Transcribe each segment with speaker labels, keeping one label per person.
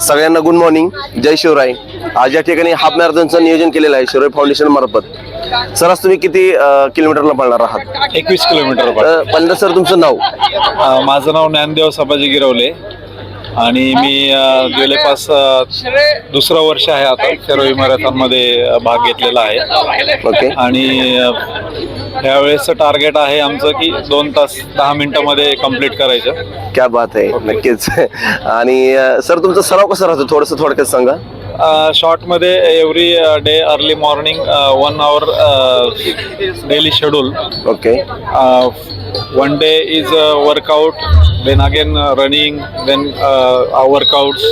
Speaker 1: सगळ्यांना good morning जय शिवराय. आज या ठिकाणी हाफ मॅरेथॉनचं नियोजन केलेलं आहे शिवराय फाउंडेशन मार्फत. सर आज तुम्ही किती किलोमीटरला पळणार आहात?
Speaker 2: एकवीस किलोमीटर
Speaker 1: पहिल्यांदा सर तुमचं नाव?
Speaker 2: माझं नाव ज्ञानदेव सभाजी गिरवले. आणि मी अ, दुसरं वर्ष आहे आता शेरोई मॅरेथॉनमध्ये भाग घेतलेला आहे.
Speaker 1: ओके.
Speaker 2: आणि अ, यावेळेसचं टार्गेट आहे आमचं की दोन तास दहा मिनिटामध्ये कंप्लीट करायचं.
Speaker 1: क्या बात आहे नक्कीच. आणि सर तुमचा सराव कसा राहतो? थोडंसं थोडक्यात सांगा.
Speaker 2: शॉर्टमध्ये every day early morning one hour daily schedule.
Speaker 1: Okay.
Speaker 2: One day is a workout then again uh, running then uh, workouts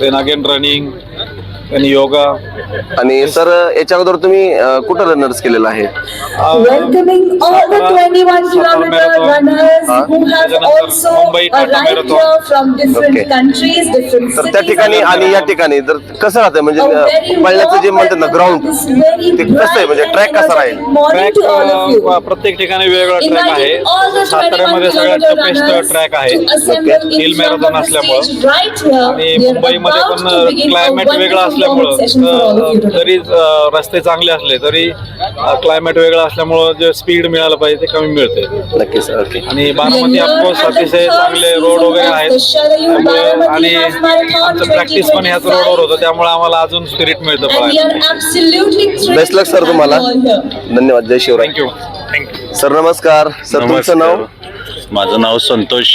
Speaker 2: then again running then yoga
Speaker 1: आणि सर याच्या अगोदर तुम्ही कुठं रनर्स केलेला आहे? तर त्या ठिकाणी आणि या ठिकाणी तर कसं राहतं म्हणजे पळण्याचं जे म्हणतात ना ग्राउंड ते कसं आहे? म्हणजे ट्रॅक कसा राहील?
Speaker 2: ट्रॅक प्रत्येक ठिकाणी वेगवेगळा ट्रॅक आहे. साताऱ्यामध्ये सगळ्यात
Speaker 3: बेस्ट
Speaker 2: ट्रॅक आहे. हिल मॅरेथॉन असल्यामुळं आणि मुंबईमध्ये पण क्लायमेट वेगळा असल्यामुळं जरी रस्ते चांगले असले तरी क्लायमेट वेगळं असल्यामुळं जे स्पीड मिळालं पाहिजे ते कमी मिळते.
Speaker 1: नक्कीच ओके.
Speaker 2: आणि बारामती ऑफकोर्स अतिशय चांगले रोड वगैरे आहेत. त्यामुळे आणि आमचं प्रॅक्टिस पण ह्याच रोडवर होतं. त्यामुळे आम्हाला अजून स्पिरिट मिळतं पळायला
Speaker 3: thrilled
Speaker 1: बेस्ट लक सर तुम्हाला. धन्यवाद. जय Shivrai.
Speaker 2: Thank you thank you
Speaker 1: sir नमस्कार. सर तुमचं नाव?
Speaker 4: माझं नाव संतोष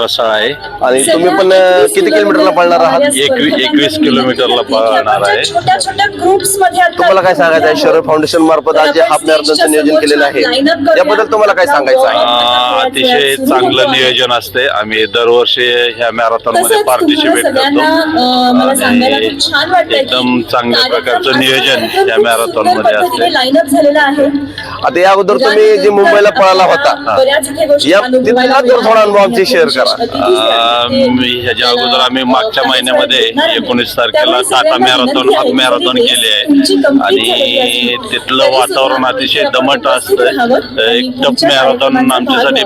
Speaker 4: रसाळ आहे.
Speaker 1: आणि तुम्ही पण किती किलोमीटरला पळणार आहात?
Speaker 4: एकवी- एकवीस किलोमीटरला पळणार आहे.
Speaker 3: छोट्या छोट्या ग्रुप्समध्ये आता
Speaker 1: तुम्हाला काय सांगायचं आहे? शरद फाउंडेशन मार्फत आज जे हाफ मॅरेथॉनचं नियोजन केलेलं आहे त्याबद्दल तुम्हाला काय सांगायचं आहे?
Speaker 4: अतिशय चांगलं नियोजन असते. आम्ही दरवर्षी ह्या
Speaker 3: मॅरेथॉनमध्ये
Speaker 4: पार्टिसिपेट
Speaker 3: तुम्हाला सगळ्यांना, अं, मला सांगायला
Speaker 4: आणि
Speaker 3: खूप छान वाटतंय की
Speaker 4: एकदम चांगल्या प्रकारचं नियोजन या
Speaker 3: मॅरेथॉनमध्ये
Speaker 4: असते
Speaker 3: झालेला आहे.
Speaker 1: आता या अगोदर तुम्ही जे मुंबईला पळाला होता
Speaker 3: बऱ्याच इथे गोष्टी
Speaker 1: या जर थोडा अनुभव आमची share करा.
Speaker 4: ह्याच्या अगोदर आम्ही मागच्या महिन्यामध्ये. एकोणीस तारखेला टाटा मॅरेथॉन हाफ मॅरेथॉन केली आहे. आणि तिथलं वातावरण अतिशय दमट असतं. एक
Speaker 3: तुमच्या
Speaker 4: मॅरेथॉन आमच्यासाठी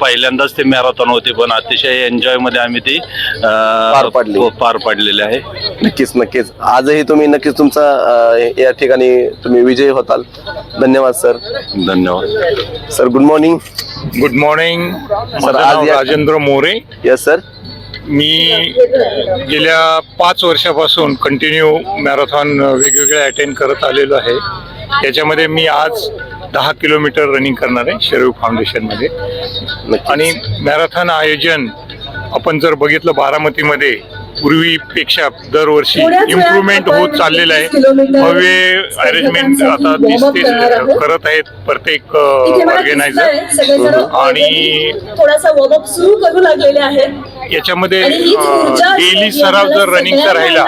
Speaker 4: पहिल्यांदाच ते मॅरेथॉन होती पण अतिशय एन्जॉयमध्ये आम्ही ती
Speaker 1: पार पाडली.
Speaker 4: हो, पार पाडलेली आहे.
Speaker 1: नक्कीच नक्कीच. आजही तुम्ही नक्कीच तुमचा अं, या ठिकाणी तुम्ही विजयी होताल. धन्यवाद सर.
Speaker 4: धन्यवाद.
Speaker 1: Sir good morning
Speaker 5: good morning माझं
Speaker 1: आज या-
Speaker 5: राजेंद्र मोरे.
Speaker 1: यस सर
Speaker 5: मी गेल्या पाच वर्षापासून कंटिन्यू मॅरेथॉन वेगवेगळे अटेंड करत आलेलो आहे. त्याच्यामध्ये मी आज दहा किलोमीटर रनिंग करणार आहे शेरवी फाउंडेशनमध्ये
Speaker 1: नक्की
Speaker 5: आणि मॅरेथॉन आयोजन आपण जर बघितलं बारामतीमध्ये पूर्वीपेक्षा दरवर्षी इम्प्रुव्हमेंट होत चाललेलं आहे.
Speaker 3: 21 किलोमीटर
Speaker 5: भव्य अरेंजमेंट आता
Speaker 3: करणार आहोत.
Speaker 5: करत आहेत प्रत्येक ऑर्गनायझर आणि
Speaker 3: already थोडासा वॉर्मअप सुरू करू लागलेले आहेत.
Speaker 5: याच्यामध्ये डेली सराव जर रनिंगचा राहिला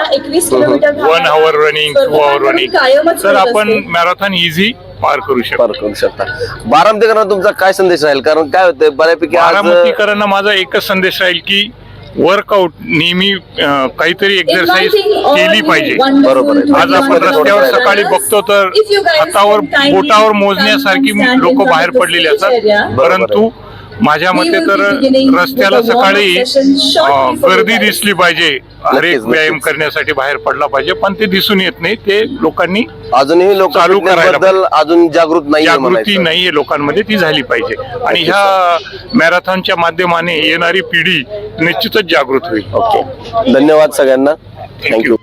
Speaker 5: one hour running two hour running तर आपण. मॅरेथॉन इझी पार करू शकतो.
Speaker 1: पार करू शकता. बारामतीकरांना तुमचा काय संदेश राहील? कारण काय होतंय बऱ्यापैकी आज
Speaker 5: बारामतीकरांना माझा एकच संदेश राहील की वर्कआउट नेहमी अं, काहीतरी एक्सरसाइज केली पाहिजे
Speaker 1: बरोबर आहे.
Speaker 5: आज आपण
Speaker 3: 21
Speaker 5: रस्त्यावर. सकाळी बघतो तर हातावर बोटावर मोजण्यासारखी लोक बाहेर पडलेली असतात. परंतु माझ्या मते तर रस्त्याला सकाळी गर्दी. दिसली पाहिजे. हर एक व्यायाम. करण्यासाठी बाहेर पडला पाहिजे पण ते दिसून येत नाही. ते लोकांनी
Speaker 1: अजूनही लोक
Speaker 5: चालू करायला
Speaker 1: अजून जागृत नाही
Speaker 5: जागृती नाहीये लोकांमध्ये ती झाली पाहिजे. आणि ह्या मॅरेथॉनच्या माध्यमाने येणारी पिढी निश्चितच जागृत होईल.
Speaker 1: ओके. धन्यवाद सगळ्यांना. थँक्यू